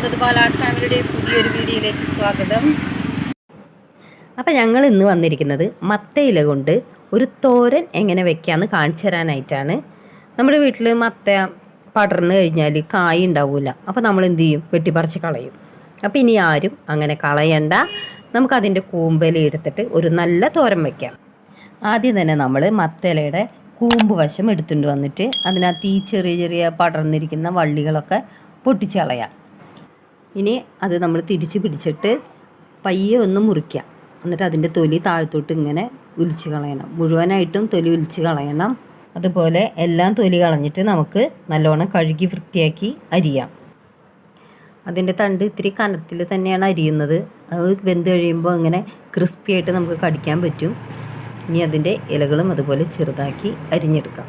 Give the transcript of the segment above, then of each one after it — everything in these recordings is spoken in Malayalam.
പാലാട്ട് ഫാമിലിയുടെ പുതിയൊരു വീഡിയോയിലേക്ക് സ്വാഗതം. അപ്പം ഞങ്ങൾ ഇന്ന് വന്നിരിക്കുന്നത് മത്തയില കൊണ്ട് ഒരു തോരൻ എങ്ങനെ വെക്കാമെന്ന് കാണിച്ചു തരാനായിട്ടാണ്. നമ്മുടെ വീട്ടിൽ മത്ത പടർന്നു കഴിഞ്ഞാൽ കായ് ഉണ്ടാവില്ല അപ്പോൾ നമ്മൾ എന്ത് ചെയ്യും? വെട്ടിപ്പറിച്ച് കളയും. അപ്പോൾ ഇനി ആരും അങ്ങനെ കളയണ്ട. നമുക്കതിന്റെ കൂമ്പല എടുത്തിട്ട് ഒരു നല്ല തോരൻ വയ്ക്കാം ആദ്യം തന്നെ നമ്മൾ മത്തയിലയുടെ കൂമ്പ് വശം എടുത്തുകൊണ്ട് വന്നിട്ട് അതിനകത്ത് ഈ ചെറിയ ചെറിയ പടർന്നിരിക്കുന്ന വള്ളികളൊക്കെ പൊട്ടിച്ച് കളയാം. ഇനി അത് നമ്മൾ തിരിച്ച് പിടിച്ചിട്ട് പയ്യെ ഒന്ന് മുറിക്കാം. എന്നിട്ട് അതിന്റെ തൊലി താഴത്തോട്ട് ഇങ്ങനെ ഉലിച്ച് കളയണം. മുഴുവനായിട്ടും തൊലി ഉലിച്ച് കളയണം. അതുപോലെ എല്ലാം തൊലി കളഞ്ഞിട്ട് നമുക്ക് നല്ലോണം കഴുകി വൃത്തിയാക്കി അരിയാം. അതിന്റെ തണ്ട് ഇത്തിരി കനത്തിൽ തന്നെയാണ് അരിയുന്നത്. അത് വെന്ത് കഴിയുമ്പോൾ ഇങ്ങനെ ക്രിസ്പി ആയിട്ട് നമുക്ക് കടിക്കാൻ പറ്റും. ഇനി അതിന്റെ ഇലകളും അതുപോലെ ചെറുതാക്കി അരിഞ്ഞെടുക്കാം.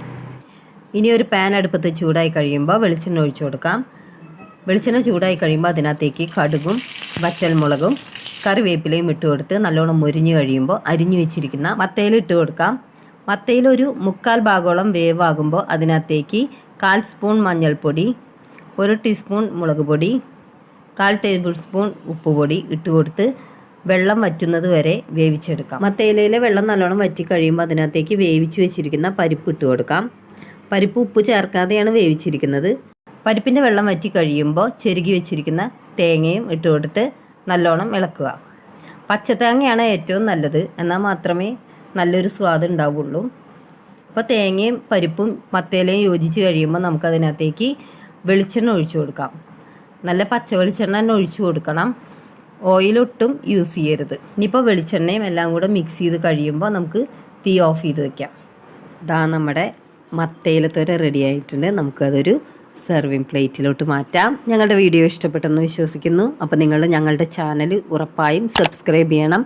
ഇനി ഒരു പാൻ അടുപ്പത്ത് ചൂടായി കഴിയുമ്പോൾ വെളിച്ചെണ്ണ ഒഴിച്ചു കൊടുക്കാം. വെളിച്ചെണ്ണ ചൂടായി കഴിയുമ്പോൾ അതിനകത്തേക്ക് കടുകും വറ്റൽമുളകും കറിവേപ്പിലയും ഇട്ട് കൊടുത്ത് നല്ലോണം മുരിഞ്ഞ് കഴിയുമ്പോൾ അരിഞ്ഞു വെച്ചിരിക്കുന്ന മത്തയിൽ ഇട്ട് കൊടുക്കാം. മത്തയിൽ ഒരു മുക്കാൽ ഭാഗോളം വേവാകുമ്പോൾ അതിനകത്തേക്ക് കാൽ സ്പൂൺ മഞ്ഞൾപ്പൊടി ഒരു ടീസ്പൂൺ മുളക് പൊടി കാൽ ടേബിൾ സ്പൂൺ ഉപ്പുപൊടി ഇട്ട് കൊടുത്ത് വെള്ളം വറ്റുന്നത് വരെ വേവിച്ചെടുക്കാം. മത്തയിലയിലെ വെള്ളം നല്ലോണം വറ്റി കഴിയുമ്പോൾ അതിനകത്തേക്ക് വേവിച്ച് വെച്ചിരിക്കുന്ന പരിപ്പ് ഇട്ട് കൊടുക്കാം. പരിപ്പ് ഉപ്പ് ചേർക്കാതെയാണ് വേവിച്ചിരിക്കുന്നത്. പരിപ്പിന്റെ വെള്ളം വറ്റി കഴിയുമ്പോൾ ചെരുകി വെച്ചിരിക്കുന്ന തേങ്ങയും ഇട്ട് കൊടുത്ത് നല്ലോണം ഇളക്കുക. പച്ചത്തേങ്ങയാണ് ഏറ്റവും നല്ലത്. എന്നാൽ മാത്രമേ നല്ലൊരു സ്വാദ് ഉണ്ടാവുള്ളൂ. അപ്പോൾ തേങ്ങയും പരിപ്പും മത്തയിലയും യോജിച്ച് കഴിയുമ്പോൾ നമുക്കതിനകത്തേക്ക് വെളിച്ചെണ്ണ ഒഴിച്ചു കൊടുക്കാം. നല്ല പച്ച വെളിച്ചെണ്ണ തന്നെ ഒഴിച്ചു കൊടുക്കണം. ഓയിലൊട്ടും യൂസ് ചെയ്യരുത്. ഇനിയിപ്പോൾ വെളിച്ചെണ്ണയും എല്ലാം കൂടെ മിക്സ് ചെയ്ത് കഴിയുമ്പോൾ നമുക്ക് തീ ഓഫ് ചെയ്ത് വയ്ക്കാം ഇതാ നമ്മുടെ മത്തയിലത്തോര റെഡി ആയിട്ടുണ്ട്. നമുക്കതൊരു സെർവിങ് പ്ലേറ്റിലോട്ട് മാറ്റാം. ഞങ്ങളുടെ വീഡിയോ ഇഷ്ടപ്പെട്ടെന്ന് വിശ്വസിക്കുന്നു. അപ്പോൾ നിങ്ങൾ ഞങ്ങളുടെ ചാനൽ ഉറപ്പായും സബ്സ്ക്രൈബ് ചെയ്യണം.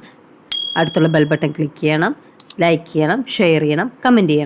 അടുത്തുള്ള ബെൽ ബട്ടൺ ക്ലിക്ക് ചെയ്യണം. ലൈക്ക് ചെയ്യണം ഷെയർ ചെയ്യണം കമന്റ് ചെയ്യണം.